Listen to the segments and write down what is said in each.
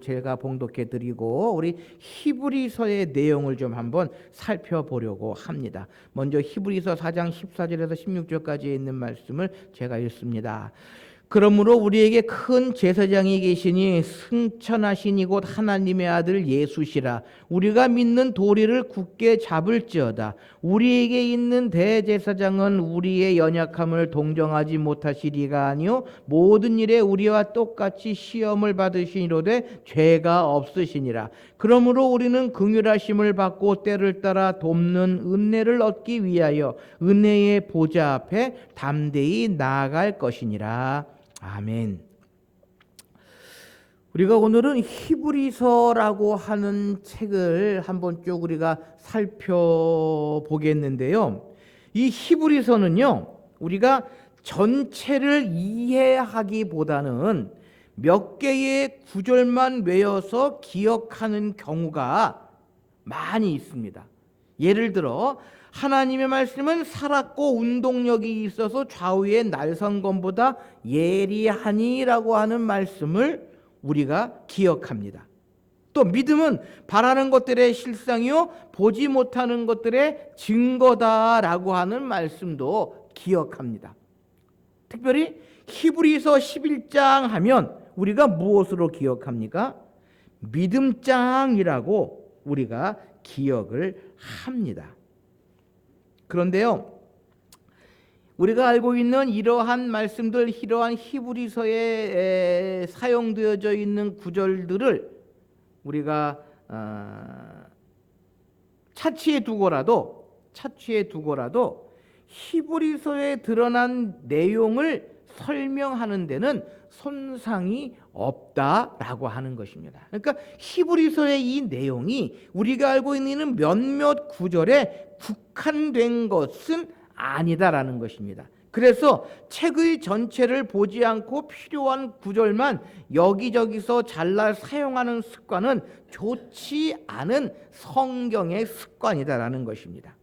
제가 봉독해 드리고 우리 히브리서의 내용을 좀 한번 살펴보려고 합니다. 먼저 히브리서 4장 14절에서 16절까지 있는 말씀을 제가 읽습니다. 그러므로 우리에게 큰 제사장이 계시니 승천하신 이곳 하나님의 아들 예수시라. 우리가 믿는 도리를 굳게 잡을지어다. 우리에게 있는 대제사장은 우리의 연약함을 동정하지 못하시리가 아니요 모든 일에 우리와 똑같이 시험을 받으시니로되 죄가 없으시니라. 그러므로 우리는 긍휼하심을 받고 때를 따라 돕는 은혜를 얻기 위하여 은혜의 보좌 앞에 담대히 나아갈 것이니라 아멘. 우리가 오늘은 히브리서라고 하는 책을 한번 쭉 우리가 살펴보겠는데요. 이 히브리서는요, 우리가 전체를 이해하기보다는 몇 개의 구절만 외워서 기억하는 경우가 많이 있습니다. 예를 들어, 하나님의 말씀은 살았고 운동력이 있어서 좌우의 날선검보다 예리하니라고 하는 말씀을 우리가 기억합니다. 또 믿음은 바라는 것들의 실상이요 보지 못하는 것들의 증거다라고 하는 말씀도 기억합니다. 특별히 히브리서 11장 하면 우리가 무엇으로 기억합니까? 믿음장이라고 우리가 기억을 합니다. 그런데요. 우리가 알고 있는 이러한 말씀들, 이러한 히브리서에 사용되어져 있는 구절들을 우리가 어, 차치해 두고라도 차치해 두고라도 히브리서에 드러난 내용을 설명하는 데는 손상이 없다라고 하는 것입니다. 그러니까 히브리서의 이 내용이 우리가 알고 있는 몇몇 구절에 국한된 것은 아니다라는 것입니다. 그래서 책의 전체를 보지 않고 필요한 구절만 여기저기서 잘라 사용하는 습관은 좋지 않은 성경의 습관이다라는 것입니다.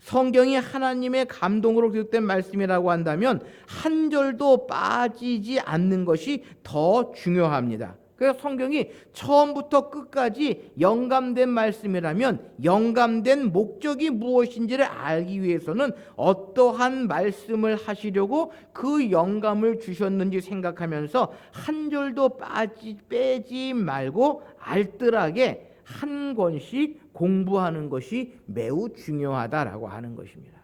성경이 하나님의 감동으로 기록된 말씀이라고 한다면 한 절도 빠지지 않는 것이 더 중요합니다. 그래서 성경이 처음부터 끝까지 영감된 말씀이라면 영감된 목적이 무엇인지를 알기 위해서는 어떠한 말씀을 하시려고 그 영감을 주셨는지 생각하면서 한 절도 빠지 빼지 말고 알뜰하게 한 권씩 공부하는 것이 매우 중요하다라고 하는 것입니다.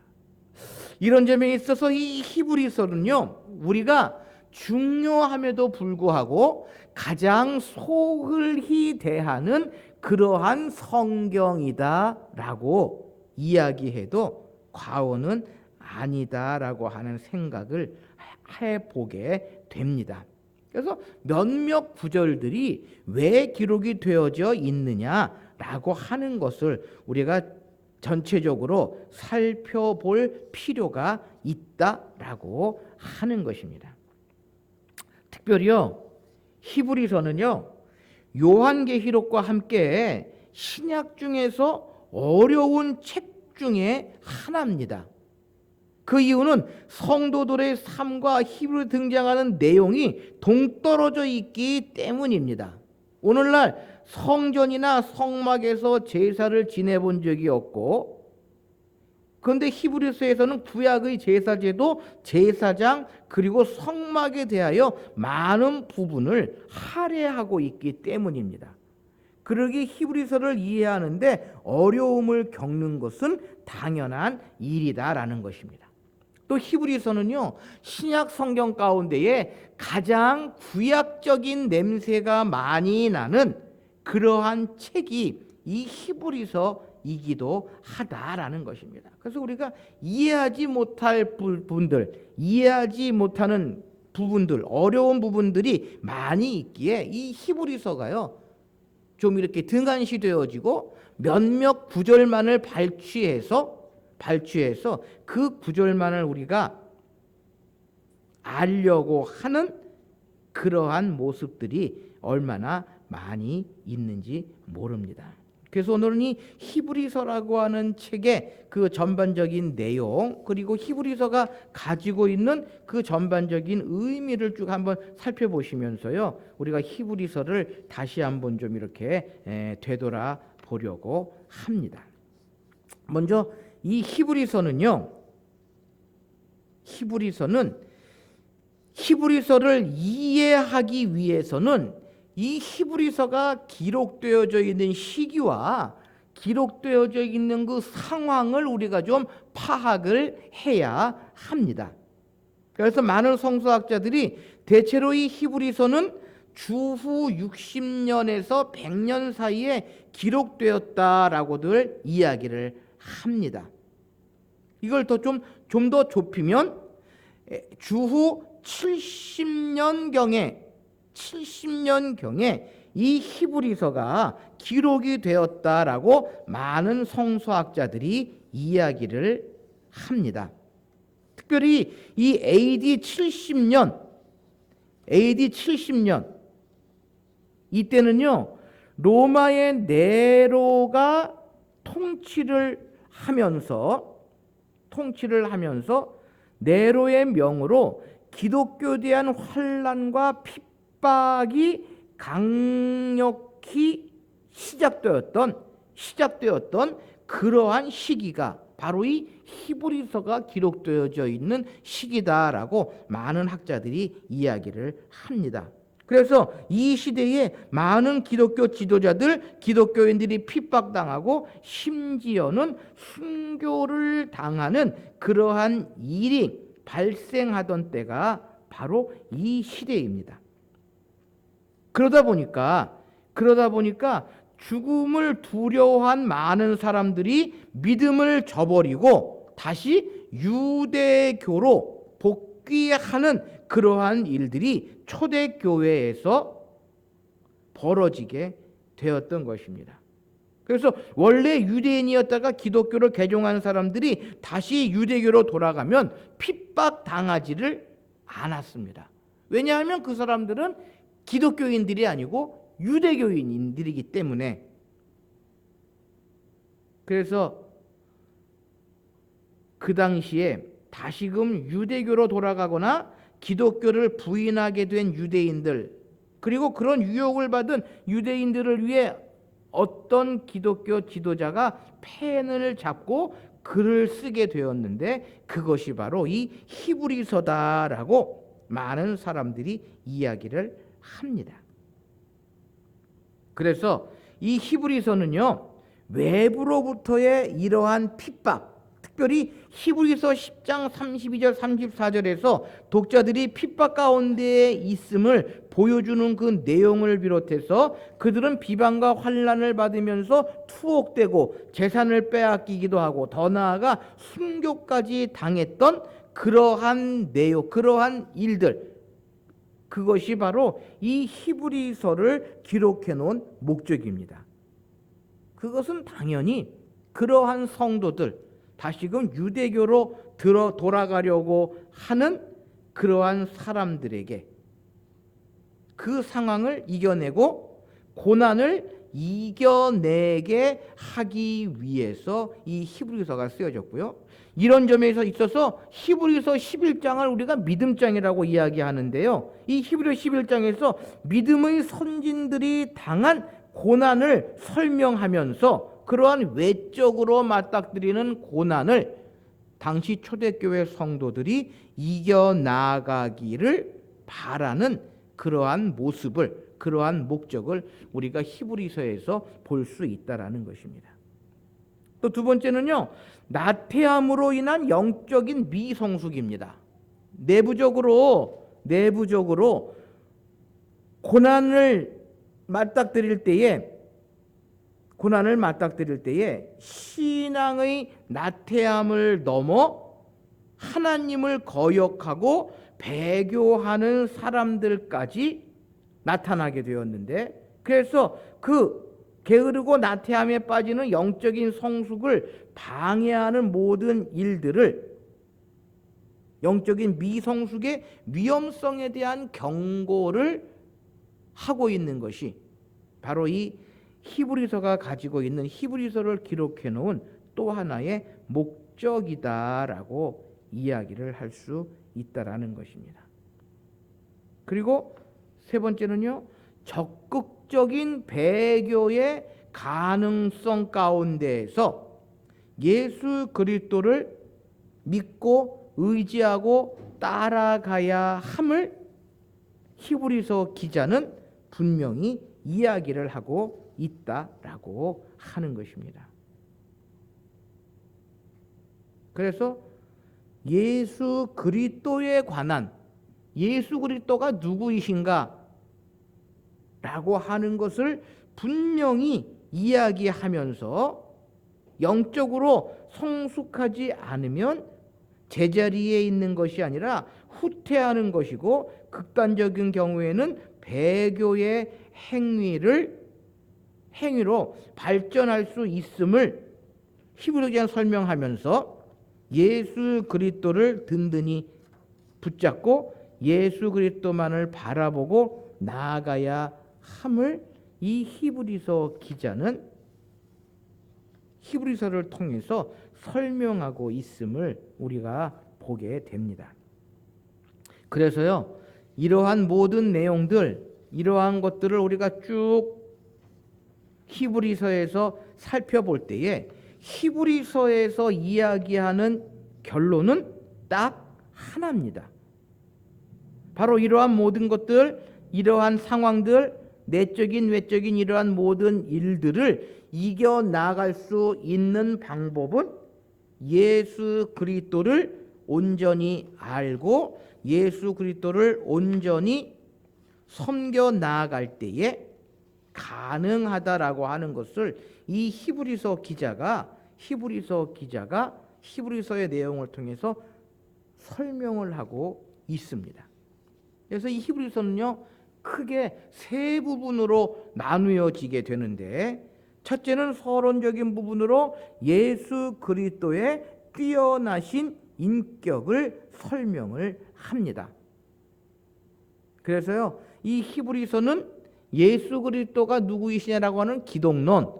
이런 점에 있어서 이 히브리서는요, 우리가 중요함에도 불구하고 가장 소홀히 대하는 그러한 성경이다라고 이야기해도 과언은 아니다라고 하는 생각을 해보게 됩니다. 그래서 몇몇 구절들이 왜 기록이 되어져 있느냐 라고 하는 것을 우리가 전체적으로 살펴볼 필요가 있다라고 하는 것입니다. 특별히요. 히브리서는요. 요한계시록과 함께 신약 중에서 어려운 책 중에 하나입니다. 그 이유는 성도들의 삶과 히브리 등장하는 내용이 동떨어져 있기 때문입니다. 오늘날 성전이나 성막에서 제사를 지내본 적이 없고 그런데 히브리서에서는 구약의 제사제도, 제사장 그리고 성막에 대하여 많은 부분을 할애하고 있기 때문입니다. 그러기 히브리서를 이해하는데 어려움을 겪는 것은 당연한 일이다라는 것입니다. 또 히브리서는요 신약 성경 가운데에 가장 구약적인 냄새가 많이 나는 그러한 책이 이 히브리서이기도 하다라는 것입니다. 그래서 우리가 이해하지 못할 부분들, 이해하지 못하는 부분들, 어려운 부분들이 많이 있기에 이 히브리서가요 좀 이렇게 등한시 되어지고 몇몇 구절만을 발취해서 발취해서 그 구절만을 우리가 알려고 하는 그러한 모습들이 얼마나 많이 있는지 모릅니다. 그래서 오늘은 이 히브리서라고 하는 책의 그 전반적인 내용 그리고 히브리서가 가지고 있는 그 전반적인 의미를 쭉 한번 살펴보시면서요 우리가 히브리서를 다시 한번 좀 이렇게 에, 되돌아 보려고 합니다. 먼저 이 히브리서는요 히브리서는 히브리서를 이해하기 위해서는 이 히브리서가 기록되어져 있는 시기와 기록되어져 있는 그 상황을 우리가 좀 파악을 해야 합니다. 그래서 많은 성서학자들이 대체로 이 히브리서는 주후 60년에서 100년 사이에 기록되었다라고들 이야기를 합니다. 이걸 더 좀 좀 더 좁히면 주후 70년경에 70년경에 이 히브리서가 기록이 되었다라고 많은 성서학자들이 이야기를 합니다. 특별히 이 AD 70년 AD 70년 이때는요 로마의 네로가 통치를 하면서 통치를 하면서 네로의 명으로 기독교에 대한 환란과 핍 박이 강력히 시작되었던 시작되었던 그러한 시기가 바로 이 히브리서가 기록되어져 있는 시기다라고 많은 학자들이 이야기를 합니다. 그래서 이 시대에 많은 기독교 지도자들, 기독교인들이 핍박당하고 심지어는 순교를 당하는 그러한 일이 발생하던 때가 바로 이 시대입니다. 그러다 보니까 그러다 보니까 죽음을 두려워한 많은 사람들이 믿음을 저버리고 다시 유대교로 복귀하는 그러한 일들이 초대교회에서 벌어지게 되었던 것입니다. 그래서 원래 유대인이었다가 기독교를 개종한 사람들이 다시 유대교로 돌아가면 핍박 당하지를 않았습니다. 왜냐하면 그 사람들은 기독교인들이 아니고 유대교인들이기 때문에. 그래서 그 당시에 다시금 유대교로 돌아가거나 기독교를 부인하게 된 유대인들 그리고 그런 유혹을 받은 유대인들을 위해 어떤 기독교 지도자가 펜을 잡고 글을 쓰게 되었는데 그것이 바로 이 히브리서다라고 많은 사람들이 이야기를 합니다. 그래서 이 히브리서는요 외부로부터의 이러한 핍박 특별히 히브리서 10장 32절 34절에서 독자들이 핍박 가운데에 있음을 보여주는 그 내용을 비롯해서 그들은 비방과 환란을 받으면서 투옥되고 재산을 빼앗기기도 하고 더 나아가 순교까지 당했던 그러한 내용, 그러한 일들 그것이 바로 이 히브리서를 기록해 놓은 목적입니다. 그것은 당연히 그러한 성도들 다시금 유대교로 들어 돌아가려고 하는 그러한 사람들에게 그 상황을 이겨내고 고난을 이겨내게 하기 위해서 이 히브리서가 쓰여졌고요. 이런 점에서 있어서 히브리서 11장을 우리가 믿음장이라고 이야기하는데요. 이 히브리서 11장에서 믿음의 선진들이 당한 고난을 설명하면서 그러한 외적으로 맞닥뜨리는 고난을 당시 초대교회 성도들이 이겨나가기를 바라는 그러한 모습을 그러한 목적을 우리가 히브리서에서 볼 수 있다라는 것입니다. 또 두 번째는요. 나태함으로 인한 영적인 미성숙입니다. 내부적으로 내부적으로 고난을 맞닥뜨릴 때에 고난을 맞닥뜨릴 때에 신앙의 나태함을 넘어 하나님을 거역하고 배교하는 사람들까지 나타나게 되었는데 그래서 그 게으르고 나태함에 빠지는 영적인 성숙을 방해하는 모든 일들을 영적인 미성숙의 위험성에 대한 경고를 하고 있는 것이 바로 이 히브리서가 가지고 있는 히브리서를 기록해 놓은 또 하나의 목적이다라고 이야기를 할 수 있다라는 것입니다. 그리고 세 번째는요. 적극 적인 배교의 가능성 가운데에서 예수 그리스도를 믿고 의지하고 따라가야 함을 히브리서 기자는 분명히 이야기를 하고 있다라고 하는 것입니다. 그래서 예수 그리스도에 관한 예수 그리스도가 누구이신가 라고 하는 것을 분명히 이야기하면서 영적으로 성숙하지 않으면 제자리에 있는 것이 아니라 후퇴하는 것이고 극단적인 경우에는 배교의 행위를 행위로 발전할 수 있음을 히브리서 설명하면서 예수 그리스도를 든든히 붙잡고 예수 그리스도만을 바라보고 나아가야 함을 이 히브리서 기자는 히브리서를 통해서 설명하고 있음을 우리가 보게 됩니다. 그래서요, 이러한 모든 내용들, 이러한 것들을 우리가 쭉 히브리서에서 살펴볼 때에 히브리서에서 이야기하는 결론은 딱 하나입니다. 바로 이러한 모든 것들, 이러한 상황들, 내적인 외적인 이러한 모든 일들을 이겨 나갈 수 있는 방법은 예수 그리스도를 온전히 알고 예수 그리스도를 온전히 섬겨 나아갈 때에 가능하다라고 하는 것을 이 히브리서 기자가 히브리서 기자가 히브리서의 내용을 통해서 설명을 하고 있습니다. 그래서 이 히브리서는요 크게 세 부분으로 나누어지게 되는데 첫째는 서론적인 부분으로 예수 그리스도의 뛰어나신 인격을 설명을 합니다. 그래서요 이 히브리서는 예수 그리스도가 누구이시냐라고 하는 기독론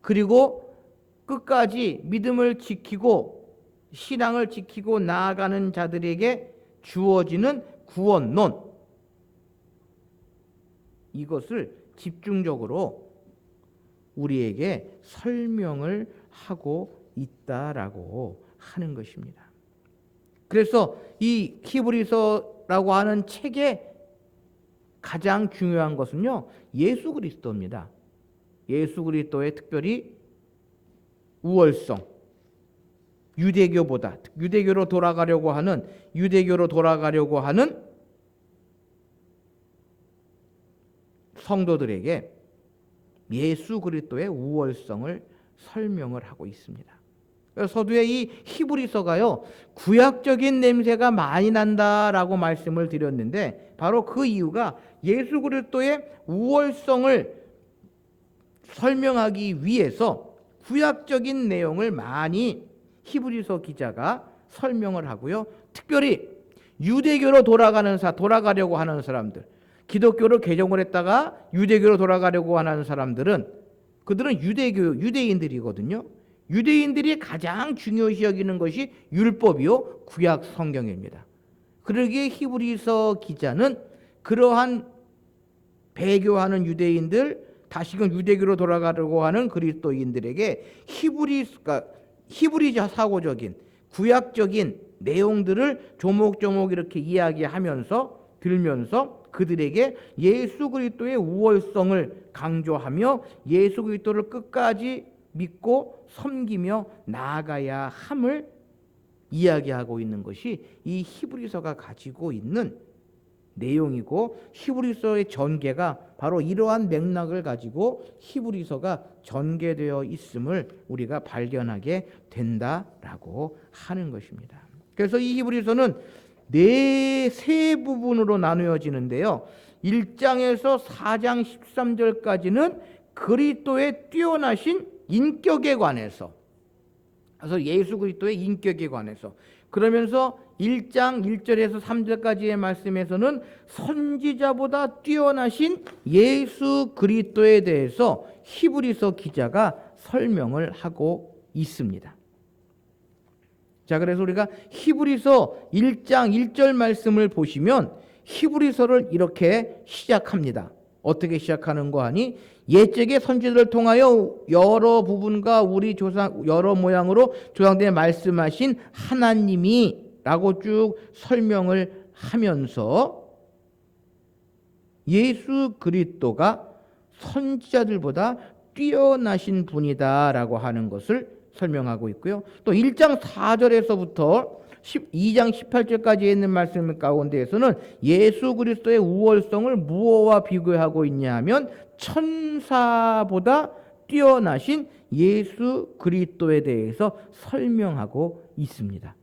그리고 끝까지 믿음을 지키고 신앙을 지키고 나아가는 자들에게 주어지는 구원론 이것을 집중적으로 우리에게 설명을 하고 있다라고 하는 것입니다. 그래서 이 히브리서라고 하는 책의 가장 중요한 것은요. 예수 그리스도입니다. 예수 그리스도의 특별히 우월성 유대교보다 유대교로 돌아가려고 하는 유대교로 돌아가려고 하는 성도들에게 예수 그리스도의 우월성을 설명을 하고 있습니다. 서두에 이 히브리서가요 구약적인 냄새가 많이 난다라고 말씀을 드렸는데 바로 그 이유가 예수 그리스도의 우월성을 설명하기 위해서 구약적인 내용을 많이 히브리서 기자가 설명을 하고요. 특별히 유대교로 돌아가는 사 돌아가려고 하는 사람들 기독교를 개종을 했다가 유대교로 돌아가려고 하는 사람들은 그들은 유대교 유대인들이거든요. 유대인들이 가장 중요시 여기는 것이 율법이요 구약 성경입니다. 그러기에 히브리서 기자는 그러한 배교하는 유대인들 다시금 유대교로 돌아가려고 하는 그리스도인들에게 히브리 그러니까 히브리자 사고적인 구약적인 내용들을 조목조목 이렇게 이야기하면서 들면서 그들에게 예수 그리스도의 우월성을 강조하며 예수 그리스도를 끝까지 믿고 섬기며 나아가야 함을 이야기하고 있는 것이 이 히브리서가 가지고 있는 내용이고 히브리서의 전개가 바로 이러한 맥락을 가지고 히브리서가 전개되어 있음을 우리가 발견하게 된다라고 하는 것입니다. 그래서 이 히브리서는 네 세 부분으로 나누어지는데요. 1장에서 4장 13절까지는 그리스도의 뛰어나신 인격에 관해서 그래서 예수 그리스도의 인격에 관해서 그러면서 1장 1절에서 3절까지의 말씀에서는 선지자보다 뛰어나신 예수 그리스도에 대해서 히브리서 기자가 설명을 하고 있습니다. 자, 그래서 우리가 히브리서 1장 1절 말씀을 보시면 히브리서를 이렇게 시작합니다. 어떻게 시작하는 거 하니? 옛적의 선지들을 통하여 여러 부분과 우리 조상 여러 모양으로 조상들에 말씀하신 하나님이라고 쭉 설명을 하면서 예수 그리스도가 선지자들보다 뛰어나신 분이다라고 하는 것을 설명하고 있고요. 또 1장 4절에서부터 12장 18절까지 있는 말씀 가운데에서는 예수 그리스도의 우월성을 무엇과 비교하고 있냐 하면 천사보다 뛰어나신 예수 그리스도에 대해서 설명하고 있습니다.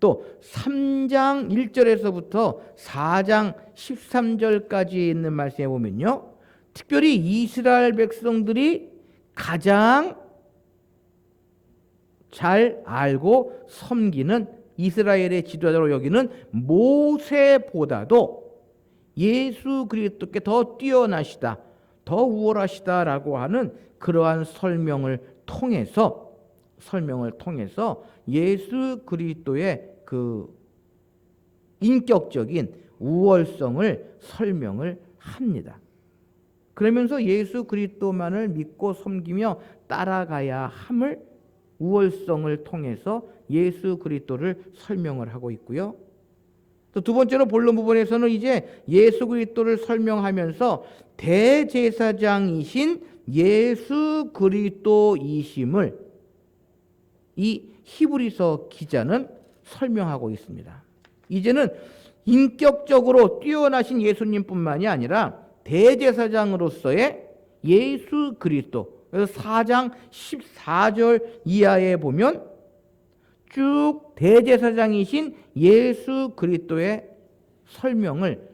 또 3장 1절에서부터 4장 13절까지 있는 말씀에 보면요. 특별히 이스라엘 백성들이 가장 잘 알고 섬기는 이스라엘의 지도자로 여기는 모세보다도 예수 그리스도께 더 뛰어나시다, 더 우월하시다라고 하는 그러한 설명을 통해서 설명을 통해서 예수 그리스도의 그 인격적인 우월성을 설명을 합니다. 그러면서 예수 그리스도만을 믿고 섬기며 따라가야 함을 우월성을 통해서 예수 그리스도를 설명을 하고 있고요. 또 두 번째로 본론 부분에서는 이제 예수 그리스도를 설명하면서 대제사장이신 예수 그리스도이심을 이 히브리서 기자는 설명하고 있습니다. 이제는 인격적으로 뛰어나신 예수님뿐만이 아니라 대제사장으로서의 예수 그리스도 그래서 4장 14절 이하에 보면 쭉 대제사장이신 예수 그리스도의 설명을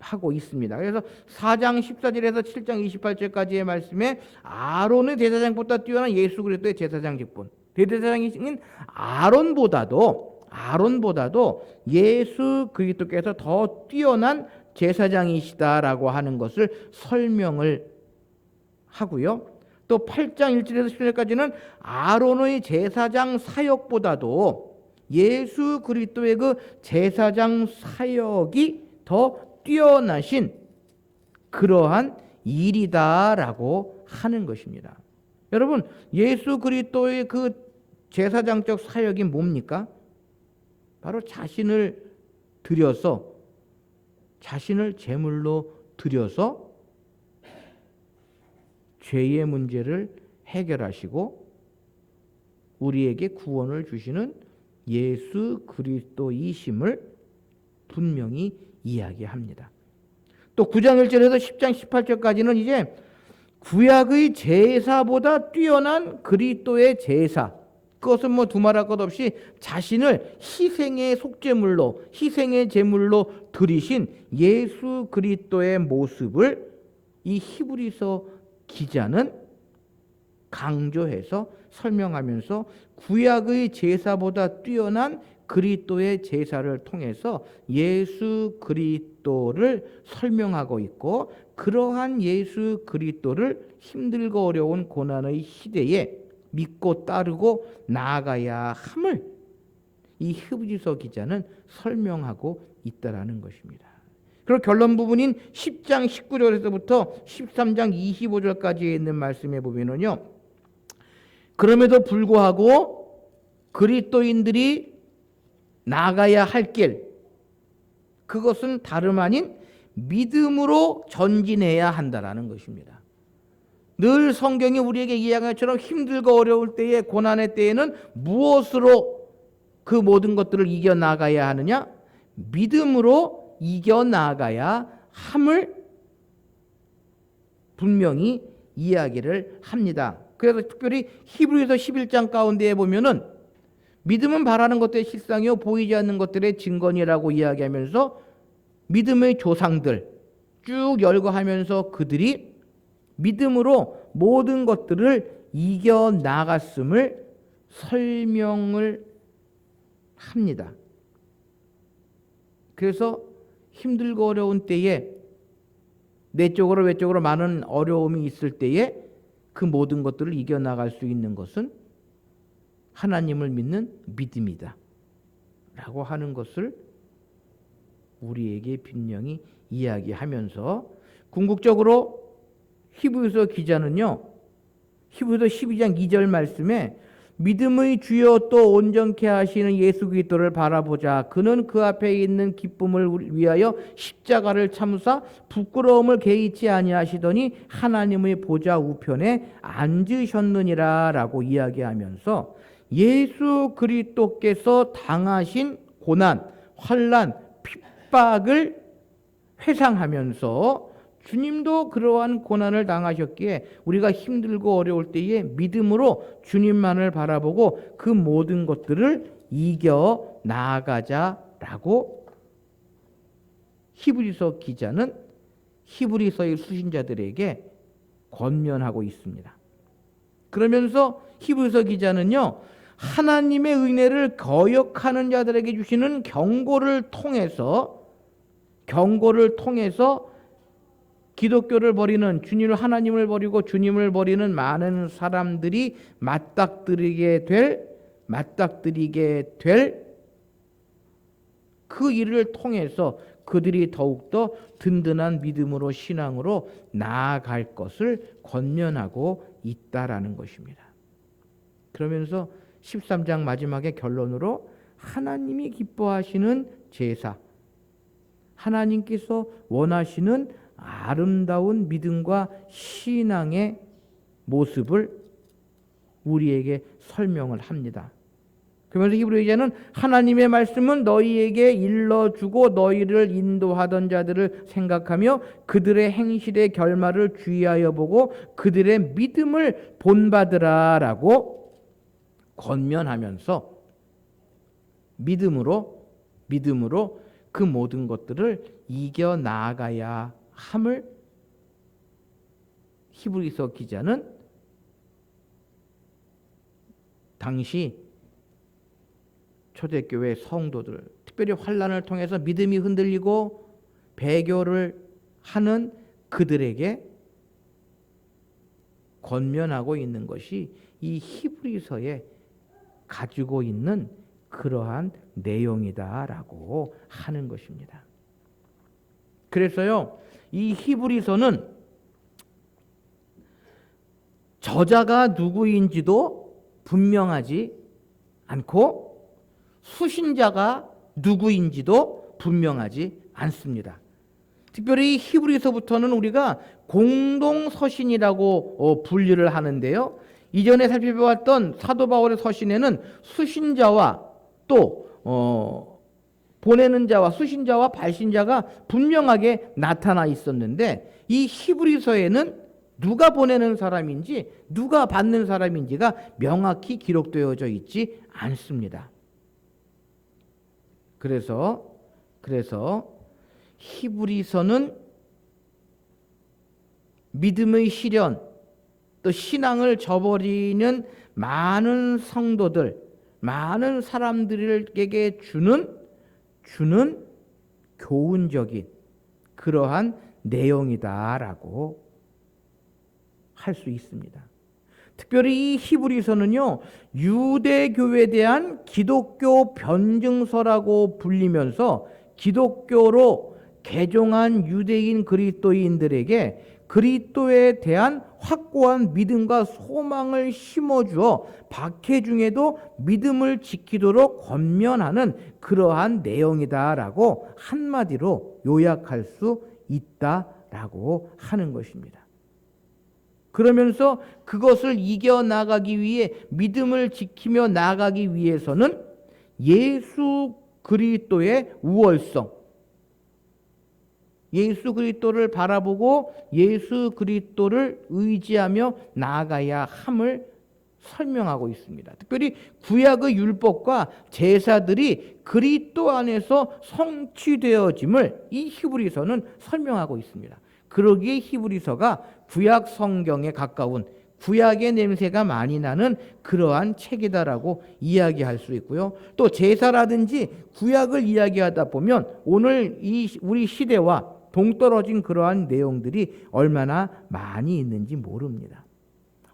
하고 있습니다. 그래서 4장 14절에서 7장 28절까지의 말씀에 아론의 대제사장보다 뛰어난 예수 그리스도의 제사장 직분. 대제사장이신 아론보다도 아론보다도 예수 그리스도께서 더 뛰어난 제사장이시다라고 하는 것을 설명을 하고요. 또 8장 1절에서 10절까지는 아론의 제사장 사역보다도 예수 그리스도의 그 제사장 사역이 더 뛰어나신 그러한 일이다라고 하는 것입니다. 여러분, 예수 그리스도의 그 제사장적 사역이 뭡니까? 바로 자신을 들여서 자신을 제물로 들여서 죄의 문제를 해결하시고 우리에게 구원을 주시는 예수 그리스도이심을 분명히 이야기합니다. 또 9장 1절에서 10장 18절까지는 이제 구약의 제사보다 뛰어난 그리스도의 제사 그것은 뭐 두말할 것 없이 자신을 희생의 속죄물로 희생의 제물로 들이신 예수 그리스도의 모습을 이 히브리서 기자는 강조해서 설명하면서 구약의 제사보다 뛰어난 그리스도의 제사를 통해서 예수 그리스도를 설명하고 있고 그러한 예수 그리스도를 힘들고 어려운 고난의 시대에 믿고 따르고 나아가야 함을 이 히브리서 기자는 설명하고 있다라는 것입니다. 그리고 결론 부분인 10장 19절에서부터 13장 25절까지 있는 말씀에 보면은요. 그럼에도 불구하고 그리스도인들이 나가야 할 길, 그것은 다름 아닌 믿음으로 전진해야 한다라는 것입니다. 늘 성경이 우리에게 이야기한 것처럼 힘들고 어려울 때에 고난의 때에는 무엇으로 그 모든 것들을 이겨 나가야 하느냐? 믿음으로 이겨 나가야 함을 분명히 이야기를 합니다. 그래서 특별히 히브리서 11장 가운데에 보면은 믿음은 바라는 것들의 실상이요 보이지 않는 것들의 증거니라고 이야기하면서 믿음의 조상들 쭉 열거하면서 그들이 믿음으로 모든 것들을 이겨 나갔음을 설명을 합니다. 그래서 힘들고 어려운 때에 내 쪽으로 외쪽으로 많은 어려움이 있을 때에 그 모든 것들을 이겨 나갈 수 있는 것은 하나님을 믿는 믿음이다. 라고 하는 것을 우리에게 분명히 이야기하면서 궁극적으로 히브리서 기자는요. 히브리서 12장 2절 말씀에 믿음의 주여 또 온전케 하시는 예수 그리스도를 바라보자. 그는 그 앞에 있는 기쁨을 위하여 십자가를 참사 부끄러움을 개의치 아니하시더니 하나님의 보좌 우편에 앉으셨느니라라고 이야기하면서 예수 그리스도께서 당하신 고난, 환란, 핍박을 회상하면서 주님도 그러한 고난을 당하셨기에 우리가 힘들고 어려울 때에 믿음으로 주님만을 바라보고 그 모든 것들을 이겨 나아가자라고 히브리서 기자는 히브리서의 수신자들에게 권면하고 있습니다. 그러면서 히브리서 기자는요. 하나님의 은혜를 거역하는 자들에게 주시는 경고를 통해서 경고를 통해서 기독교를 버리는 주님을 하나님을 버리고 주님을 버리는 많은 사람들이 맞닥뜨리게 될 맞닥뜨리게 될 그 일을 통해서 그들이 더욱더 든든한 믿음으로 신앙으로 나아갈 것을 권면하고 있다라는 것입니다. 그러면서 13장 마지막에 결론으로 하나님이 기뻐하시는 제사 하나님께서 원하시는 아름다운 믿음과 신앙의 모습을 우리에게 설명을 합니다. 그러면서 히브리서는 하나님의 말씀은 너희에게 일러주고 너희를 인도하던 자들을 생각하며 그들의 행실의 결말을 주의하여 보고 그들의 믿음을 본받으라라고 권면하면서 믿음으로 믿음으로 그 모든 것들을 이겨 나아가야 함을 히브리서 기자는 당시 초대교회 성도들 특별히 환란을 통해서 믿음이 흔들리고 배교를 하는 그들에게 권면하고 있는 것이 이 히브리서에 가지고 있는 그러한 내용이다라고 하는 것입니다. 그래서요, 이 히브리서는 저자가 누구인지도 분명하지 않고 수신자가 누구인지도 분명하지 않습니다. 특별히 히브리서부터는 우리가 공동 서신이라고 어, 분류를 하는데요. 이전에 살펴보았던 사도 바울의 서신에는 수신자와 또 어, 보내는 자와 수신자와 발신자가 분명하게 나타나 있었는데 이 히브리서에는 누가 보내는 사람인지 누가 받는 사람인지가 명확히 기록되어져 있지 않습니다. 그래서 그래서 히브리서는 믿음의 시련 또 신앙을 저버리는 많은 성도들, 많은 사람들에게 주는 주는 교훈적인 그러한 내용이다라고 할 수 있습니다. 특별히 이 히브리서는요, 유대교에 대한 기독교 변증서라고 불리면서 기독교로 개종한 유대인 그리스도인들에게 그리스도에 대한 확고한 믿음과 소망을 심어주어 박해 중에도 믿음을 지키도록 권면하는 그러한 내용이다라고 한마디로 요약할 수 있다라고 하는 것입니다. 그러면서 그것을 이겨 나가기 위해 믿음을 지키며 나가기 위해서는 예수 그리스도의 우월성 예수 그리스도를 바라보고 예수 그리스도를 의지하며 나아가야 함을 설명하고 있습니다. 특별히 구약의 율법과 제사들이 그리스도 안에서 성취되어짐을 이 히브리서는 설명하고 있습니다. 그러기에 히브리서가 구약 성경에 가까운 구약의 냄새가 많이 나는 그러한 책이다라고 이야기할 수 있고요. 또 제사라든지 구약을 이야기하다 보면 오늘 이 우리 시대와 동떨어진 그러한 내용들이 얼마나 많이 있는지 모릅니다.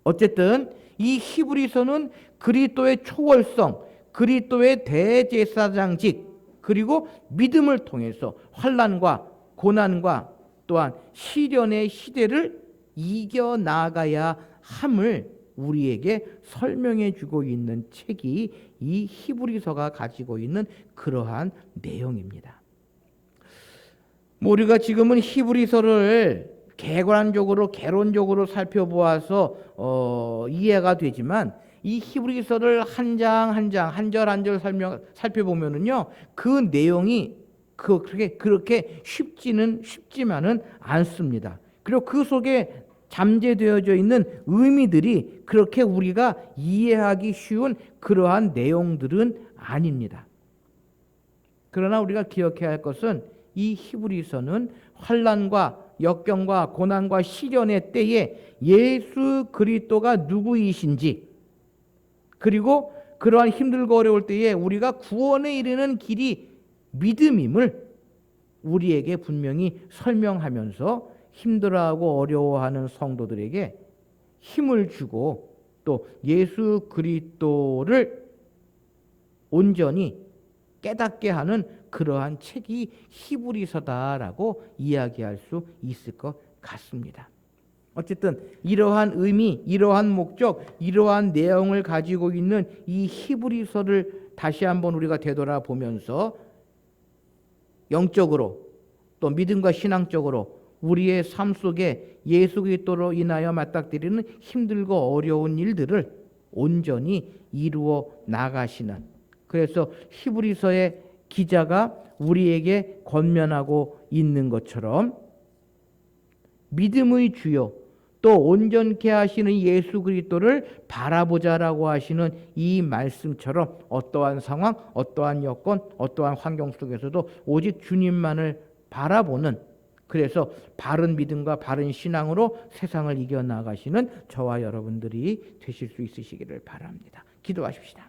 어쨌든 이 히브리서는 그리스도의 초월성, 그리스도의 대제사장직 그리고 믿음을 통해서 환란과 고난과 또한 시련의 시대를 이겨 나가야 함을 우리에게 설명해 주고 있는 책이 이 히브리서가 가지고 있는 그러한 내용입니다. 뭐 우리가 지금은 히브리서를 개관적으로 개론적으로 살펴보아서 어, 이해가 되지만 이 히브리서를 한 장 한 장 한 절 한 절 설명 살펴보면은요 그 내용이 그 그렇게 그렇게 쉽지는 쉽지만은 않습니다. 그리고 그 속에 잠재되어져 있는 의미들이 그렇게 우리가 이해하기 쉬운 그러한 내용들은 아닙니다. 그러나 우리가 기억해야 할 것은 이 히브리서는 환란과 역경과 고난과 시련의 때에 예수 그리스도가 누구이신지 그리고 그러한 힘들고 어려울 때에 우리가 구원에 이르는 길이 믿음임을 우리에게 분명히 설명하면서 힘들어하고 어려워하는 성도들에게 힘을 주고 또 예수 그리스도를 온전히 깨닫게 하는 그러한 책이 히브리서다라고 이야기할 수 있을 것 같습니다. 어쨌든 이러한 의미, 이러한 목적, 이러한 내용을 가지고 있는 이 히브리서를 다시 한번 우리가 되돌아보면서 영적으로 또 믿음과 신앙적으로 우리의 삶 속에 예수 그리스도로 인하여 맞닥뜨리는 힘들고 어려운 일들을 온전히 이루어 나가시는 그래서 히브리서의 기자가 우리에게 권면하고 있는 것처럼 믿음의 주요 또 온전케 하시는 예수 그리스도를 바라보자라고 하시는 이 말씀처럼 어떠한 상황, 어떠한 여건, 어떠한 환경 속에서도 오직 주님만을 바라보는 그래서 바른 믿음과 바른 신앙으로 세상을 이겨 나가시는 저와 여러분들이 되실 수 있으시기를 바랍니다. 기도하십시다.